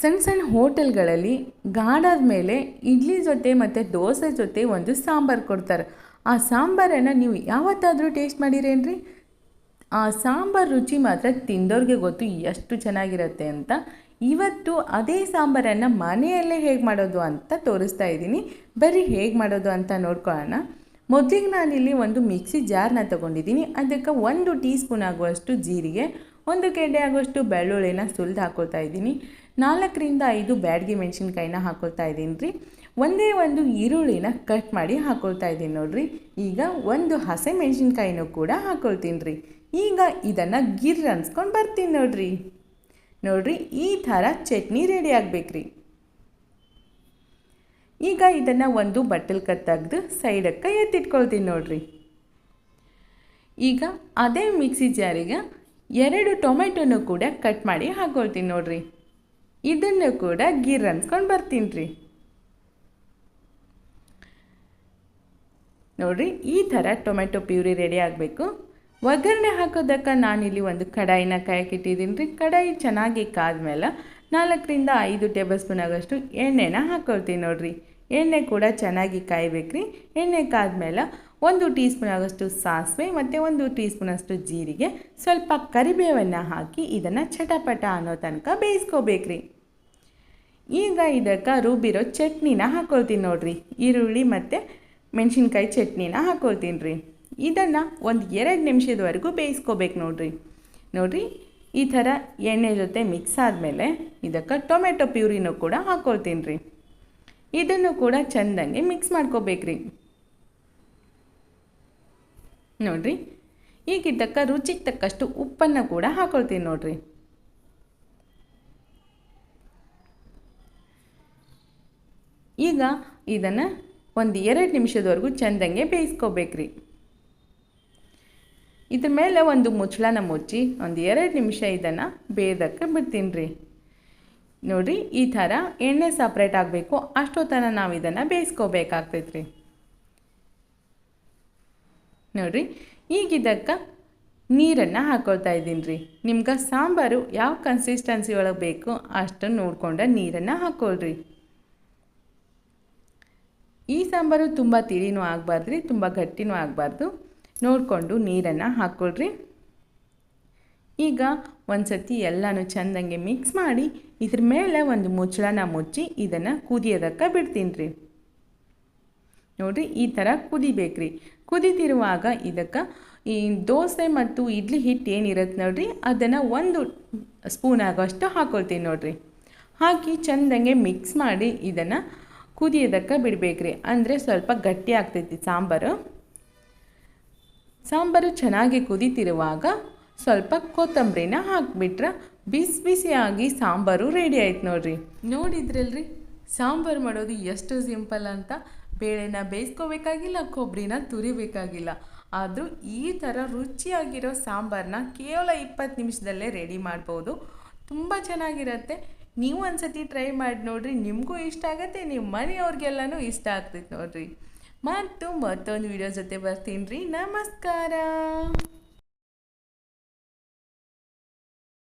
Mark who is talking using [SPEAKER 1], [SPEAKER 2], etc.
[SPEAKER 1] ಸಣ್ಣ ಸಣ್ಣ ಹೋಟೆಲ್ಗಳಲ್ಲಿ ಗಾಢಾದ ಮೇಲೆ ಇಡ್ಲಿ ಜೊತೆ ಮತ್ತು ದೋಸೆ ಜೊತೆ ಒಂದು ಸಾಂಬಾರು ಕೊಡ್ತಾರೆ. ಆ ಸಾಂಬಾರನ್ನು ನೀವು ಯಾವತ್ತಾದರೂ ಟೇಸ್ಟ್ ಮಾಡಿರೇನ್ರಿ? ಆ ಸಾಂಬಾರು ರುಚಿ ಮಾತ್ರ ತಿಂದೋರಿಗೆ ಗೊತ್ತು ಎಷ್ಟು ಚೆನ್ನಾಗಿರುತ್ತೆ ಅಂತ. ಇವತ್ತು ಅದೇ ಸಾಂಬಾರನ್ನು ಮನೆಯಲ್ಲೇ ಹೇಗೆ ಮಾಡೋದು ಅಂತ ತೋರಿಸ್ತಾ ಇದ್ದೀನಿ. ಬರೀ ಹೇಗೆ ಮಾಡೋದು ಅಂತ ನೋಡ್ಕೊಳ್ಳೋಣ. ಮೊದಲಿಗೆ ನಾನಿಲ್ಲಿ ಒಂದು ಮಿಕ್ಸಿ ಜಾರ್ನ ತೊಗೊಂಡಿದ್ದೀನಿ. ಅದಕ್ಕೆ ಒಂದು ಟೀ ಸ್ಪೂನ್ ಆಗುವಷ್ಟು ಜೀರಿಗೆ ಒಂದು ಕೆಡ್ಡೆ ಆಗುವಷ್ಟು ಬೆಳ್ಳುಳ್ಳಿನ ಸುಲಿದು ಹಾಕ್ಕೊಳ್ತಾ ಇದ್ದೀನಿ. ನಾಲ್ಕರಿಂದ ಐದು ಬ್ಯಾಡ್ಗೆ ಮೆಣಸಿನ್ಕಾಯಿನ ಹಾಕ್ಕೊಳ್ತಾ ಇದ್ದೀನಿ ರೀ. ಒಂದೇ ಒಂದು ಈರುಳ್ಳಿನ ಕಟ್ ಮಾಡಿ ಹಾಕ್ಕೊಳ್ತಾ ಇದ್ದೀನಿ ನೋಡ್ರಿ. ಈಗ ಒಂದು ಹಸೆ ಮೆಣಸಿನ್ಕಾಯಿನೂ ಕೂಡ ಹಾಕ್ಕೊಳ್ತೀನಿ ರೀ. ಈಗ ಇದನ್ನು ಗಿರ್ ಅನ್ಸ್ಕೊಂಡು ಬರ್ತೀನಿ ನೋಡ್ರಿ. ನೋಡ್ರಿ, ಈ ಥರ ಚಟ್ನಿ ರೆಡಿ ಆಗಬೇಕ್ರಿ. ಈಗ ಇದನ್ನು ಒಂದು ಬಟ್ಟಲ್ ತೆಗೆದು ಸೈಡಕ್ಕೆ ಎತ್ತಿಟ್ಕೊಳ್ತೀನಿ ನೋಡ್ರಿ. ಈಗ ಅದೇ ಮಿಕ್ಸಿ ಜಾರಿಗೆ ಎರಡು ಟೊಮೆಟೊನೂ ಕೂಡ ಕಟ್ ಮಾಡಿ ಹಾಕ್ಕೊಳ್ತೀನಿ ನೋಡ್ರಿ. ಇದನ್ನು ಕೂಡ ಗಿರ್ ಅನ್ಸ್ಕೊಂಡು ಬರ್ತೀನಿ ರೀ ನೋಡ್ರಿ, ಈ ಥರ ಟೊಮೆಟೊ ಪ್ಯೂರಿ ರೆಡಿ ಆಗಬೇಕು. ಒಗ್ಗರಣೆ ಹಾಕೋದಕ್ಕೆ ನಾನಿಲ್ಲಿ ಒಂದು ಕಡಾಯಿನ ಕಾಯಕ್ಕಿಟ್ಟಿದ್ದೀನಿ ರೀ ಕಡಾಯಿ ಚೆನ್ನಾಗಿ ಕಾದ್ಮೇಲೆ ನಾಲ್ಕರಿಂದ ಐದು ಟೇಬಲ್ ಸ್ಪೂನ್ ಆಗೋಷ್ಟು ಎಣ್ಣೆನ ಹಾಕ್ಕೊಳ್ತೀನಿ ನೋಡ್ರಿ. ಎಣ್ಣೆ ಕೂಡ ಚೆನ್ನಾಗಿ ಕಾಯಬೇಕ್ರಿ. ಎಣ್ಣೆ ಕಾದ್ಮೇಲೆ ಒಂದು ಟೀ ಸ್ಪೂನ್ ಆಗೋಷ್ಟು ಸಾಸಿವೆ ಮತ್ತು ಒಂದು ಟೀ ಸ್ಪೂನಷ್ಟು ಜೀರಿಗೆ, ಸ್ವಲ್ಪ ಕರಿಬೇವನ್ನು ಹಾಕಿ ಇದನ್ನು ಚಟಪಟ ಅನ್ನೋ ತನಕ ಬೇಯಿಸ್ಕೋಬೇಕ್ರಿ. ಈಗ ಇದಕ್ಕೆ ರುಬ್ಬಿರೋ ಚಟ್ನಿನ ಹಾಕ್ಕೊಳ್ತೀನಿ ನೋಡ್ರಿ. ಈರುಳ್ಳಿ ಮತ್ತು ಮೆಣಸಿನ್ಕಾಯಿ ಚಟ್ನಿನ ಹಾಕ್ಕೊಳ್ತೀನಿ ರೀ ಇದನ್ನು ಒಂದು ಎರಡು ನಿಮಿಷದವರೆಗೂ ಬೇಯಿಸ್ಕೋಬೇಕು ನೋಡ್ರಿ. ನೋಡಿರಿ, ಈ ಥರ ಎಣ್ಣೆ ಜೊತೆ ಮಿಕ್ಸ್ ಆದಮೇಲೆ ಇದಕ್ಕೆ ಟೊಮೆಟೊ ಪ್ಯೂರಿನೂ ಕೂಡ ಹಾಕ್ಕೊಳ್ತೀನಿ ರೀ ಇದನ್ನು ಕೂಡ ಚೆಂದಂಗೆ ಮಿಕ್ಸ್ ಮಾಡ್ಕೋಬೇಕ್ರಿ. ನೋಡ್ರಿ? ಈಗ ಇದಕ್ಕೆ ರುಚಿಗೆ ತಕ್ಕಷ್ಟು ಉಪ್ಪನ್ನು ಕೂಡ ಹಾಕೊಳ್ತೀನಿ ನೋಡ್ರಿ. ಈಗ ಇದನ್ನು ಒಂದು ಎರಡು ನಿಮಿಷದವರೆಗೂ ಚೆಂದಂಗೆ ಬೇಯಿಸ್ಕೋಬೇಕ್ರಿ. ಇದ್ರ ಮೇಲೆ ಒಂದು ಮುಚ್ಚಳನ ಮುಚ್ಚಿ ಒಂದು ಎರಡು ನಿಮಿಷ ಇದನ್ನು ಬೇಯ್ದಕ್ಕೆ ಬಿಡ್ತೀನಿ ರೀ ನೋಡಿರಿ, ಈ ಥರ ಎಣ್ಣೆ ಸಪ್ರೇಟ್ ಆಗಬೇಕು, ಅಷ್ಟೊತ್ತನ ನಾವು ಇದನ್ನು ಬೇಯಿಸ್ಕೋಬೇಕಾಗ್ತೈತೆ ರೀ ನೋಡಿರಿ. ಈಗಿದ್ದಕ್ಕೆ ನೀರನ್ನು ಹಾಕೊಳ್ತಾ ಇದ್ದೀನಿ ರೀ ನಿಮ್ಗೆ ಸಾಂಬಾರು ಯಾವ ಕನ್ಸಿಸ್ಟೆನ್ಸಿ ಒಳಗೆ ಬೇಕು ಅಷ್ಟನ್ನು ನೋಡ್ಕೊಂಡು ನೀರನ್ನು ಹಾಕೊಳ್ರಿ. ಈ ಸಾಂಬಾರು ತುಂಬ ತಿಳಿನೂ ಆಗಬಾರ್ದು ರೀ ತುಂಬ ಗಟ್ಟಿನೂ ಆಗಬಾರ್ದು. ನೋಡಿಕೊಂಡು ನೀರನ್ನು ಹಾಕೊಳ್ರಿ. ಈಗ ಒಂದು ಸತಿ ಎಲ್ಲನೂ ಚೆಂದಂಗೆ ಮಿಕ್ಸ್ ಮಾಡಿ ಇದ್ರ ಮೇಲೆ ಒಂದು ಮುಚ್ಚಳನ ಮುಚ್ಚಿ ಇದನ್ನು ಕುದಿಯೋದಕ್ಕೆ ಬಿಡ್ತೀನಿ ರೀ ನೋಡಿರಿ, ಈ ಥರ ಕುದಿಬೇಕ್ರಿ. ಕುದಿತಿರುವಾಗ ಇದಕ್ಕೆ ಈ ದೋಸೆ ಮತ್ತು ಇಡ್ಲಿ ಹಿಟ್ಟು ಏನಿರುತ್ತೆ ನೋಡಿರಿ, ಅದನ್ನು ಒಂದು ಸ್ಪೂನ್ ಆಗೋಷ್ಟು ಹಾಕೊಳ್ತೀನಿ ನೋಡಿರಿ. ಹಾಕಿ ಚೆಂದಂಗೆ ಮಿಕ್ಸ್ ಮಾಡಿ ಇದನ್ನು ಕುದಿಯೋದಕ್ಕೆ ಬಿಡಬೇಕ್ರಿ. ಅಂದರೆ ಸ್ವಲ್ಪ ಗಟ್ಟಿ ಆಗ್ತೈತಿ ಸಾಂಬಾರು. ಸಾಂಬಾರು ಚೆನ್ನಾಗಿ ಕುದಿತಿರುವಾಗ ಸ್ವಲ್ಪ ಕೊತ್ತಂಬರಿನ ಹಾಕಿಬಿಟ್ರೆ ಬಿಸಿ ಬಿಸಿಯಾಗಿ ಸಾಂಬಾರು ರೆಡಿ ಆಯ್ತು ನೋಡಿರಿ. ನೋಡಿದ್ರಲ್ರಿ, ಸಾಂಬಾರು ಮಾಡೋದು ಎಷ್ಟು ಸಿಂಪಲ್ ಅಂತ. ಬೇಳೆನ ಬೇಯಿಸ್ಕೋಬೇಕಾಗಿಲ್ಲ ಕೊಬ್ಬರಿನ ತುರಿಬೇಕಾಗಿಲ್ಲ. ಆದರೂ ಈ ಥರ ರುಚಿಯಾಗಿರೋ ಸಾಂಬಾರನ್ನ ಕೇವಲ ಇಪ್ಪತ್ತು ನಿಮಿಷದಲ್ಲೇ ರೆಡಿ ಮಾಡ್ಬೋದು. ತುಂಬ ಚೆನ್ನಾಗಿರುತ್ತೆ. ನೀವು ಒಂದ್ಸತಿ ಟ್ರೈ ಮಾಡಿ ನೋಡಿರಿ. ನಿಮಗೂ ಇಷ್ಟ ಆಗುತ್ತೆ. ನಿಮ್ಮ ಮನೆಯವ್ರಿಗೆಲ್ಲನೂ ಇಷ್ಟ ಆಗ್ತೈತೆ ನೋಡಿರಿ. ಮತ್ತು ಮತ್ತೊಂದು ವಿಡಿಯೋ ಜೊತೆ ಬರ್ತೀನಿ ರೀ. ನಮಸ್ಕಾರ.